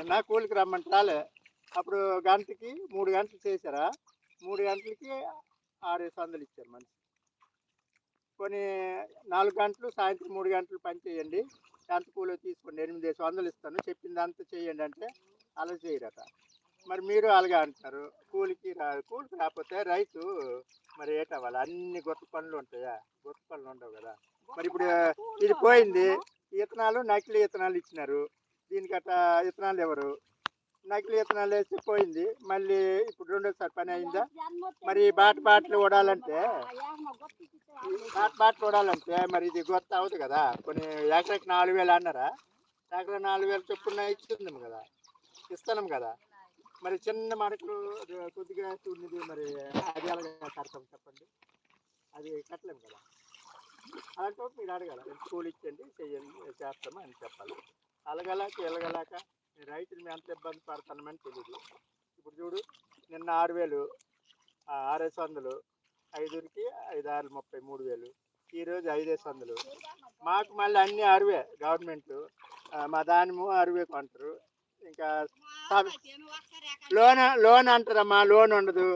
నిన్న కూలికి రమ్మంటే రాలే. అప్పుడు గంటకి మూడు గంటలు చేశారా? మూడు గంటలకి ఆరేసి వందలు ఇచ్చారు మనిషి. కొన్ని నాలుగు గంటలు సాయంత్రం మూడు గంటలు పని చేయండి. ఎంత కూలి తీసుకోండి? ఎనిమిది వందలు ఇస్తాను. చెప్పింది అంతా చేయండి అంటే అలా చేయరట. మరి మీరు అలాగే అంటున్నారు. కూలికి రా కూలికి రాకపోతే రైతు మరి ఏటవ్వాలి అన్ని గొప్ప పనులు ఉంటాయా? గొప్ప పనులు ఉండవు కదా. మరి ఇప్పుడు ఇది పోయింది. ఇత్తనాలు నకిలీ ఇత్తనాలు ఇచ్చినారు. దీనికి అట్లా విత్తనాలు ఎవరు? నకిలీ విత్తనాలు వేసి పోయింది. మళ్ళీ ఇప్పుడు రెండోసారి పని అయిందా? మరి బాట బాటలు ఓడాలంటే? బాట బాటలు ఓడాలంటే మరి ఇది గొత్త అవుతుంది కదా? కొన్ని ఎకరాకి నాలుగు వేలు అన్నారా? ఎకరా నాలుగు వేలు చొప్పున ఇస్తున్నాం కదా? ఇస్తున్నాం కదా? మరి చిన్న మడకలు కొద్దిగా ఉన్నది మరి అది అలాగే కడతాం చెప్పండి. అది కట్టలేము కదా? అలాంటి మీరు అడగాల. స్కూల్ ఇచ్చండి చెయ్యండి చేస్తాము అని చెప్పాలి. అలగలాక ఎలగలాక రైతులు మేము ఎంత ఇబ్బంది పడుతున్నామని తెలియదు ఇప్పుడు చూడు నిన్న ఆరు వేలు ఆరేసి వందలు ఐదుకి ఐదు ఆరు ముప్పై మూడు వేలు ఈరోజు ఐదేసి వందలు. మాకు మళ్ళీ అన్నీ అరువే గవర్నమెంట్ మా దానిము అరవే కొంటారు. ఇంకా సబ్- లోన్ లోన్ అంటారమ్మా లోన్ ఉండదు.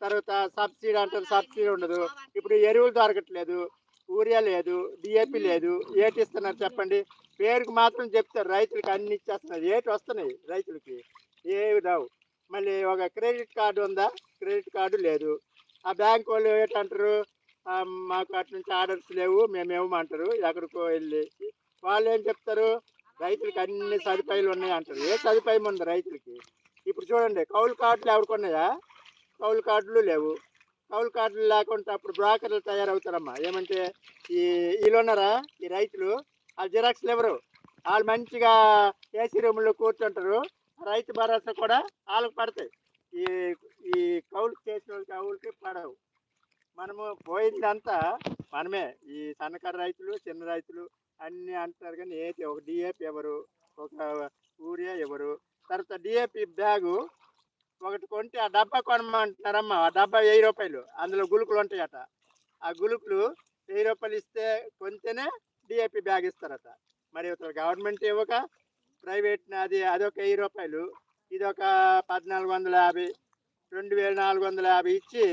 తర్వాత సబ్సిడీ అంటారు సబ్సిడీ ఉండదు. ఇప్పుడు ఎరువులు దొరకట్లేదు యూరియా లేదు డిఏపి లేదు. ఏటిస్తున్నారు చెప్పండి? పేరుకు మాత్రం చెప్తారు రైతులకి అన్ని ఇచ్చేస్తున్నారు ఏటి వస్తున్నాయి రైతులకి? ఏవి రావు. మళ్ళీ ఒక క్రెడిట్ కార్డు ఉందా? క్రెడిట్ కార్డు లేదు. ఆ బ్యాంక్ వాళ్ళు ఏంటంటారు? మాకు అటు నుంచి ఆర్డర్స్ లేవు మేము ఇవ్వమంటారు. ఎక్కడికో వెళ్ళి వాళ్ళు ఏం చెప్తారు? రైతులకి అన్ని సదుపాయాలు ఉన్నాయి అంటారు. ఏ సదుపాయం ఉంది రైతులకి? ఇప్పుడు చూడండి కౌలు కార్డులు ఎవరికొన్నాయా కౌలు కార్డులు లేవు. కౌలు కార్డులు లేకుండా అప్పుడు బ్రోకర్లు తయారవుతారమ్మా. ఏమంటే ఈ వీళ్ళు ఉన్నారా? ఈ రైతులు ఆ జిరాక్స్లు ఎవరు? వాళ్ళు మంచిగా ఏసీ రూమ్లో కూర్చుంటారు. రైతు భరోసా కూడా వాళ్ళకి పడతాయి. ఈ ఈ కౌలు చేసిన వాళ్ళకి కౌలుకి పడవు. మనము పోయిందంతా మనమే. ఈ సన్నకారు రైతులు చిన్న రైతులు అన్నీ అంటారు కానీ ఏది ఒక డిఏపి ఎవరు ఒక యూరియా ఎవరు? తర్వాత డిఏపి బ్యాగు ఒకటి కొంటే ఆ డబ్బా కొనమంటున్నారమ్మ ఆ డబ్బా వెయ్యి రూపాయలు. అందులో గులుకులు ఉంటాయట. ఆ గులుకులు వెయ్యి రూపాయలు ఇస్తే కొంటేనే డిఏపి బ్యాగ్ ఇస్తారట. మరి ఇతర గవర్నమెంట్ ఇవ్వక ప్రైవేట్ అది అదొక వెయ్యి రూపాయలు. ఇది ఒక పద్నాలుగు వందల యాభై. రెండు వేల నాలుగు వందల యాభై ఇచ్చి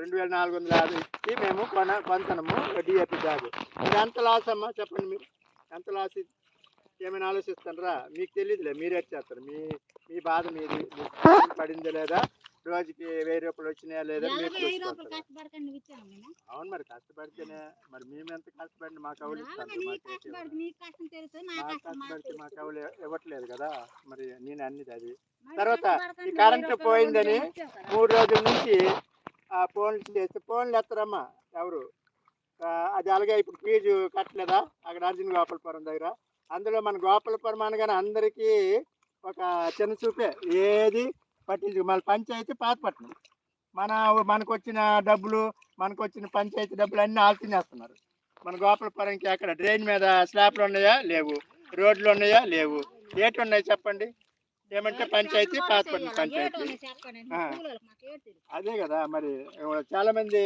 రెండు వేల నాలుగు వందల యాభై ఇచ్చి మేము కొన కొంతనము డిఏపి బ్యాగ్. ఇది ఎంత లాస్ అమ్మా? చెప్పండి మీరు. ఎంత లాస్ ఏమైనా ఆలోచిస్తారా మీకు తెలియదులే మీరే చేస్తారు. మీ మీ బాధ మీది. మీకు లేదా? రోజుకి వెయ్యి రూపాయలు వచ్చినాయా లేదా అవును మరి కష్టపడితేనే మరి మేము ఎంత కష్టపడి మాకు అవులు మాకు కష్టపడితే మాకు. అవులు ఇవ్వట్లేదు కదా? మరి నేను అన్నిది అది. తర్వాత ఈ కరెంటు పోయిందని? మూడు రోజుల నుంచి ఆ ఫోన్లు చేస్తే ఫోన్లు ఎత్తరమ్మా ఎవరు? అది అలాగే ఇప్పుడు ఫీజు కట్టలేదా? అక్కడ అర్జున్ గోపాలపురం దగ్గర. అందులో మన గోపాలపురం అనగానే అందరికీ ఒక చిన్న చూపే. ఏది? పట్టించు మన పంచాయతీ పాతపట్నం మన మనకు వచ్చిన డబ్బులు మనకు వచ్చిన పంచాయతీ డబ్బులు అన్నీ ఆలు తినేస్తున్నారు మన గోపాలపురంకి అక్కడ డ్రైన్ మీద స్లాబ్లు ఉన్నాయా? లేవు. రోడ్లు ఉన్నాయా? లేవు. ఏటి ఉన్నాయి చెప్పండి? ఏమంటే పంచాయతీ పాతపట్నం పంచాయతీ. అదే కదా మరి. చాలా మంది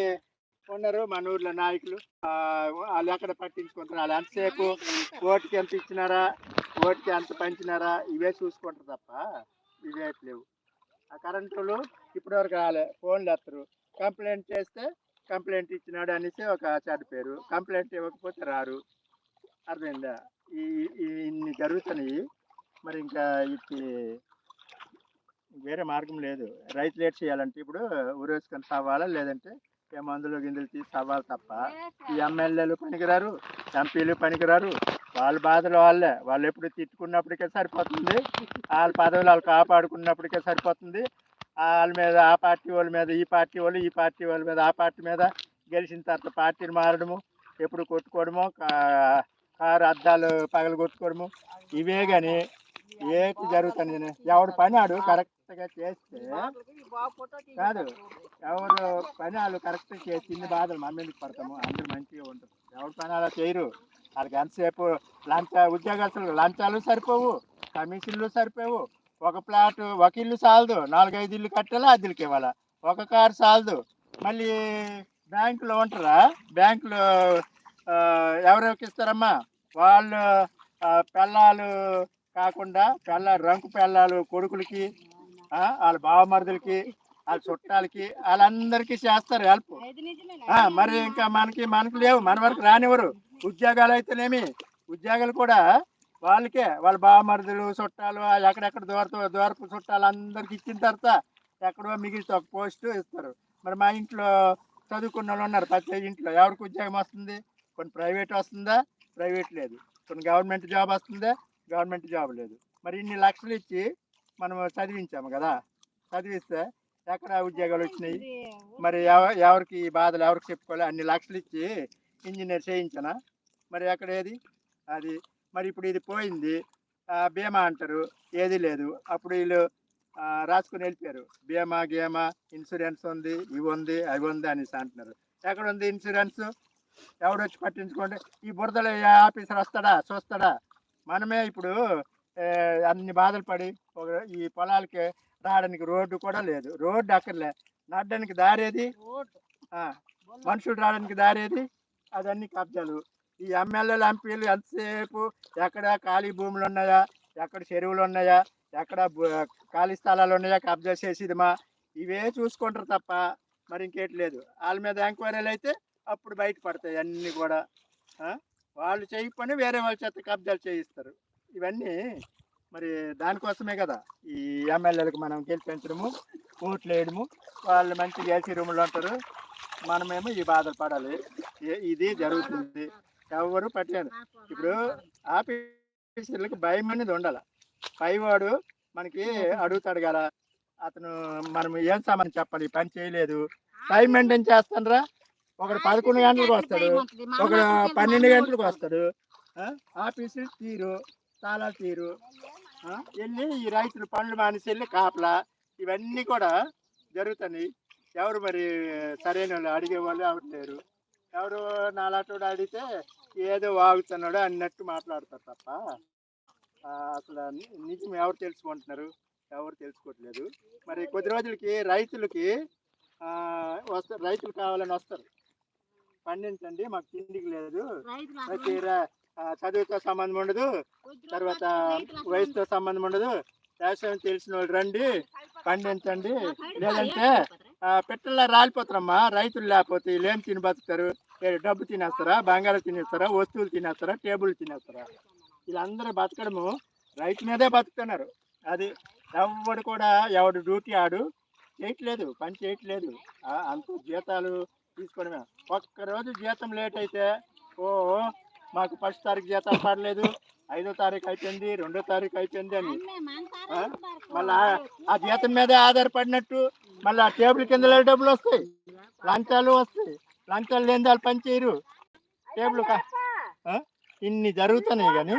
ఉన్నారు మన ఊర్లో నాయకులు. వాళ్ళు ఎక్కడ పట్టించుకుంటారు వాళ్ళు ఎంతసేపు. ఓటుకి ఎంత ఇచ్చినారా? ఓటుకి ఎంత పంచినారా? ఇవే చూసుకుంటారు తప్ప ఇవే లేవు. ఆ కరెంటులు ఇప్పటి వరకు రాలే ఫోన్లు ఎత్తరు. కంప్లైంట్ చేస్తే కంప్లైంట్ ఇచ్చినాడు అనేసి ఒక చెడ్డ పేరు. కంప్లైంట్ ఇవ్వకపోతే రారు. అర్థమైందా? ఈ ఈ- ఇన్ని జరుగుతున్నాయి. మరి ఇంకా ఇది వేరే మార్గం లేదు. రైతులు ఏట్ చేయాలంటే ఇప్పుడు ఊరేసుకొని సావాలా లేదంటే ఏ మందులు గిందులు తీసి సవ్వాలి తప్ప ఈ ఎమ్మెల్యేలు పనికిరారు ఎంపీలు పనికిరారు. వాళ్ళ బాధలు వాళ్ళే. వాళ్ళు ఎప్పుడు తిట్టుకున్నప్పటికే సరిపోతుంది. వాళ్ళ పదవులు వాళ్ళు కాపాడుకున్నప్పటికే సరిపోతుంది. వాళ్ళ మీద ఆ పార్టీ వాళ్ళ మీద ఈ పార్టీ వాళ్ళు ఈ పార్టీ వాళ్ళ మీద ఆ పార్టీ మీద గెలిచిన తర్వాత పార్టీని మారడము ఎప్పుడు కొట్టుకోవడము కా- కారు అద్దాలు పగలు కొట్టుకోవడము ఇవే కానీ ఏటి జరుగుతుంది ఎవడు పని ఆడు కరెక్ట్గా చేస్తే కాదు. ఎవరు పని వాళ్ళు కరెక్ట్గా చేసి ఇన్ని బాధలు మన పడతాము. అందరూ మంచిగా ఉంటుంది ఎవరు పని అలా చేయరు. వాళ్ళకి ఎంతసేపు లంచ ఉద్యోగస్తులు లంచాలు సరిపోవు కమిషన్లు సరిపోవు. ఒక ప్లాట్ ఒక ఇల్లు చాలదు నాలుగైదు ఇల్లు కట్టాలా? అద్దెలకి ఇవ్వాలా? ఒక కారు చాలదు మళ్ళీ బ్యాంకులో ఉంటారా? బ్యాంకులో ఎవరెవరికి ఇస్తారమ్మా? వాళ్ళు పిల్లలు కాకుండా పెళ్ళ రంకు పెళ్ళాలు కొడుకులకి వాళ్ళ బావమరుదులకి వాళ్ళ చుట్టాలకి వాళ్ళందరికీ చేస్తారు హెల్ప్ మరి ఇంకా మనకి మనకు లేవు మన వరకు రానివ్వరు. ఉద్యోగాలు అయితేనేమి ఉద్యోగాలు కూడా వాళ్ళకే. వాళ్ళ బావమరుదులు చుట్టాలు ఎక్కడెక్కడ దూరపు దూరపు చుట్టాలు అందరికి ఇచ్చిన తర్వాత ఎక్కడో మిగిలితే ఒక పోస్టు ఇస్తారు. మరి మా ఇంట్లో చదువుకున్న వాళ్ళు ఉన్నారు ప్రతి ఇంట్లో. ఎవరికి ఉద్యోగం వస్తుంది? కొన్ని ప్రైవేట్ వస్తుందా? ప్రైవేట్ లేదు. కొన్ని గవర్నమెంట్ జాబ్ వస్తుందా? గవర్నమెంట్ జాబ్ లేదు. మరి ఇన్ని లక్షలు ఇచ్చి మనం చదివించాము కదా. చదివిస్తే ఎక్కడ ఉద్యోగాలు వచ్చినాయి. మరి ఎవ- ఎవరికి ఈ బాధలు ఎవరికి చెప్పుకోవాలి? అన్ని లక్షలు ఇచ్చి ఇంజనీర్ చేయించనా? మరి ఎక్కడ ఏది? అది మరి ఇప్పుడు ఇది పోయింది. బీమా అంటారు. ఏది లేదు. అప్పుడు వీళ్ళు రాసుకుని వెళ్ళిపోయారు. బీమా గీమా ఇన్సూరెన్స్ ఉంది ఇవి ఉంది అవి ఉంది అనేసి అంటున్నారు. ఎక్కడ ఉంది ఇన్సూరెన్స్? ఎవడొచ్చి పట్టించుకోండి? ఈ బురదలో ఆఫీసర్ వస్తాడా? చూస్తాడా? మనమే ఇప్పుడు అన్ని బాధలు పడి ఒక ఈ పొలాలకి రావడానికి రోడ్డు కూడా లేదు. రోడ్డు అక్కర్లే. నడడానికి దారేది? మనుషులు రావడానికి దారేది? అదన్నీ కబ్జాలు. ఈ ఎమ్మెల్యేలు ఎంపీలు ఎంతసేపు ఎక్కడ ఖాళీ భూములు ఉన్నాయా? ఎక్కడ చెరువులు ఉన్నాయా? ఎక్కడ ఖాళీ స్థలాలు ఉన్నాయా? కబ్జా చేసేదిమా? ఇవే చూసుకుంటారు తప్ప మరి ఇంకేటి లేదు. వాళ్ళ మీద ఎంక్వైరీలు అయితే అప్పుడు బయటపడతాయి అన్నీ కూడా. వాళ్ళు వాళ్ళు పని వేరే వాళ్ళ చేత కబ్జాలు చేయిస్తారు. ఇవన్నీ మరి దానికోసమే కదా ఈ ఎమ్మెల్యేలకు మనం గెలిపించడము ఓట్లు వేయడము. వాళ్ళు మంచి ఏసీ రూమ్లో ఉంటారు. మనమేమో ఈ బాధలు పడాలి. ఏ- ఇది జరుగుతుంది. ఎవరు పట్టలేదు. ఇప్పుడు ఆఫీసర్లకు భయం అనేది ఉండాలి. పైవాడు మనకి అడుగుతాడు కదా అతను మనం ఏం సామాన్ చెప్పాలి? పని చేయలేదు. టైం మెయింటైన్ చేస్తానరా ఒకడు పదకొండు గంటలకు వస్తాడు ఒకడు పన్నెండు గంటలకు వస్తాడు. ఆ? ఆఫీసులు తీరు తాళాలు తీరు? వెళ్ళి ఈ రైతులు పనులు మానేసి వెళ్ళి కాపలా ఇవన్నీ కూడా జరుగుతున్నాయి. ఎవరు మరి సరైన వాళ్ళు అడిగే వాళ్ళు ఎవరు లేరు. ఎవరు నాలాటోడు అడిగితే ఏదో వాగుతున్నాడు అన్నట్టు మాట్లాడతారు తప్ప అసలు నిజం ఎవరు తెలుసుకుంటున్నారు? ఎవరు తెలుసుకోవట్లేదు. మరి కొద్ది రోజులకి రైతులకి వస్తారు రైతులు కావాలని వస్తారు. పండించండి మాకు తిండికి లేదు. చదువుతో సంబంధం ఉండదు. తర్వాత వయసుతో సంబంధం ఉండదు. వ్యవసాయం తెలిసిన వాళ్ళు రండి. పండించండి లేదంటే పెట్టెల్లా రాలిపోతారమ్మా. రైతులు లేకపోతే ఏం తిని బతుకుతారు? డబ్బు తినేస్తారా? బంగారం తినేస్తారా? వస్తువులు తినేస్తారా? టేబుల్ తినేస్తారా? వీళ్ళందరూ బతకడము రైతు మీదే బతుకుతున్నారు. అది ఎవడు కూడా ఎవడు డ్యూటీ ఆడు. చేయట్లేదు. పని చేయట్లేదు. అంత జీతాలు తీసుకోవడమే ఒక్కరోజు జీతం లేట్ అయితే ఓ మాకు ఫస్ట్ తారీఖు జీతాలు పడలేదు ఐదో తారీఖు అయిపోయింది రెండో తారీఖు అయిపోయింది అని? మళ్ళా ఆ జీతం మీదే ఆధారపడినట్టు మళ్ళీ ఆ టేబుల్ కింద డబ్బులు వస్తాయి. లంచాలు వస్తాయి. లంచాలు లేని వాళ్ళు పని చేయరు. టేబుల్? ఇన్ని జరుగుతున్నాయి కానీ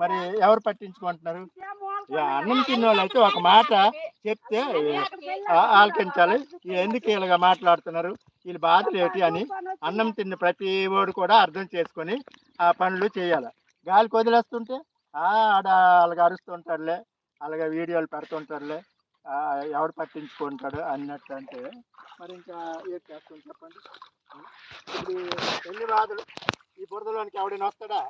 మరి ఎవరు పట్టించుకుంటున్నారు? అన్నం తిన్న వాళ్ళు అయితే ఒక మాట చెప్తే ఆలకించాలి. ఎందుకు ఇలాగా మాట్లాడుతున్నారు? వీళ్ళు బాధలు ఏంటి అని అన్నం తిన్న ప్రతి వాడు కూడా అర్థం చేసుకొని ఆ పనులు చేయాలి. గాలికి వదిలేస్తుంటే ఆడ అలాగ అరుస్తుంటారులే అలాగే వీడియోలు పెడుతుంటారులే ఎవడు పట్టించుకుంటాడు అన్నట్టు అంటే మరి ఇంకా ఏం చేస్తాం చెప్పండి? ఇప్పుడు ఎన్ని బాధలు? ఈ బురదలోనికి ఎవడైనా వస్తాడా?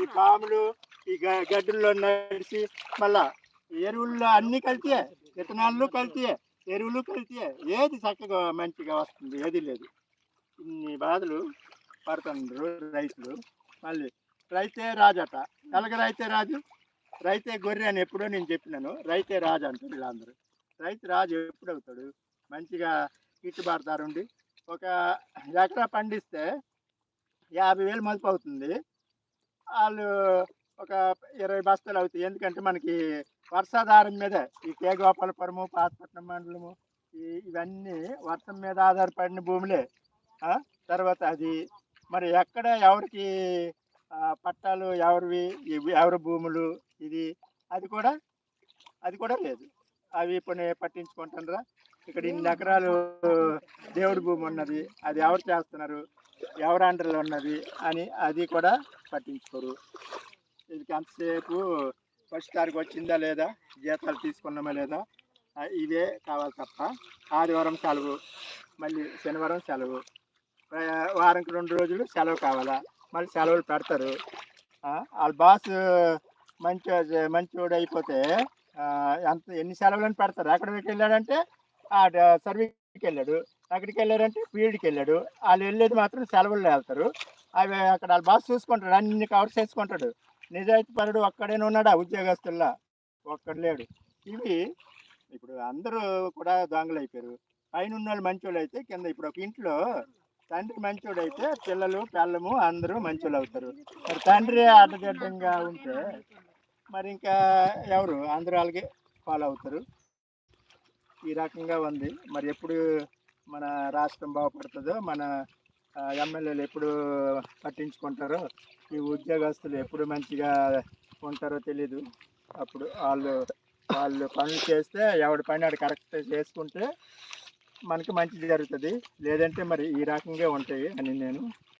ఈ పాములు ఈ గడ్డుల్లో నడిచి మళ్ళా ఎరువుల్లో అన్ని కలితే విత్తనాలు కలితే ఎరువులు కలితే ఏది చక్కగా మంచిగా వస్తుంది ఏది లేదు. ఇన్ని బాధలు పడుతున్నారు రైతులు. మళ్ళీ రైతే రాజట ఎలాగ రైతే రాజు? రైతే గొర్రె అని ఎప్పుడో నేను చెప్పినాను రైతే రాజు అంటారు వీళ్ళందరూ. రైతు రాజు ఎప్పుడు అవుతాడు? మంచిగా గిట్టుబాటు ఉండి ఒక ఎకరా పండిస్తే యాభై వేలు మలుపు అవుతుంది. వాళ్ళు ఒక ఇరవై బస్తాలు అవుతాయి. ఎందుకంటే మనకి వర్షాధారం మీద ఈ కే గోపాలపురము పాతపట్నం మండలము ఈ ఇవన్నీ వర్షం మీద ఆధారపడిన భూములే. తర్వాత అది మరి ఎక్కడ ఎవరికి పట్టాలు ఎవరివి ఎవరి భూములు ఇది అది కూడా అది కూడా లేదు. అవి ఇప్పుడు పట్టించుకుంటారా ఇక్కడ ఇన్ని ఎకరాలు దేవుడి భూమి ఉన్నది అది ఎవరు చేస్తున్నారు ఎవరు అండర్లో ఉన్నది అని అది కూడా పట్టించుకోరు. ఇది ఎంతసేపు ఫస్ట్ తారీఖు వచ్చిందా లేదా? జీతాలు తీసుకున్నామా లేదా? ఇవే కావాలి తప్ప ఆదివారం సెలవు మళ్ళీ శనివారం సెలవు. ఆ, వారానికి రెండు రోజులు సెలవు కావాలా? మళ్ళీ సెలవులు పెడతారు. వాళ్ళ బాస్ మంచి మంచోడు అయిపోతే ఎంత ఎన్ని సెలవులని పెడతారు? అక్కడికి వెళ్ళాడంటే ఆ సర్వీస్కి వెళ్ళాడు. అక్కడికి వెళ్ళాడంటే ఫీల్డ్కి వెళ్ళాడు. వాళ్ళు వెళ్ళేది మాత్రం సెలవుల్లో వెళ్తారు. అవి అక్కడ వాళ్ళ బాస్ చూసుకుంటాడు. అన్ని కవర్ చేసుకుంటాడు నిజాయితీ పరుడు ఒక్కడైనా ఉన్నాడు? ఆ ఉద్యోగస్తుల్లా? ఒక్కడు లేడు. ఇవి ఇప్పుడు అందరూ కూడా దొంగలు అయిపోయారు పైన ఉన్న వాళ్ళు మంచోళ్ళు అయితే కింద ఇప్పుడు ఒక ఇంట్లో తండ్రి మంచోడు అయితే పిల్లలు పెళ్ళము అందరూ మంచోళ్ళు అవుతారు. మరి తండ్రి అడ్డదిడ్డంగా ఉంటే మరి ఇంకా ఎవరు? అందరూ అలాగే ఫాలో అవుతారు. ఈ రకంగా ఉంది. మరి ఎప్పుడు మన రాష్ట్రం బాగుపడుతుందో మన ఎమ్మెల్యేలు ఎప్పుడు పట్టించుకుంటారో ఈ ఉద్యోగస్తులు ఎప్పుడు మంచిగా ఉంటారో తెలీదు. అప్పుడు వాళ్ళు వాళ్ళు పనులు చేస్తే ఎవడి పని ఆడు కరెక్ట్ చేసుకుంటే మనకి మంచి జరుగుతుంది. లేదంటే మరి ఈ రకంగా ఉంటాయి అని నేను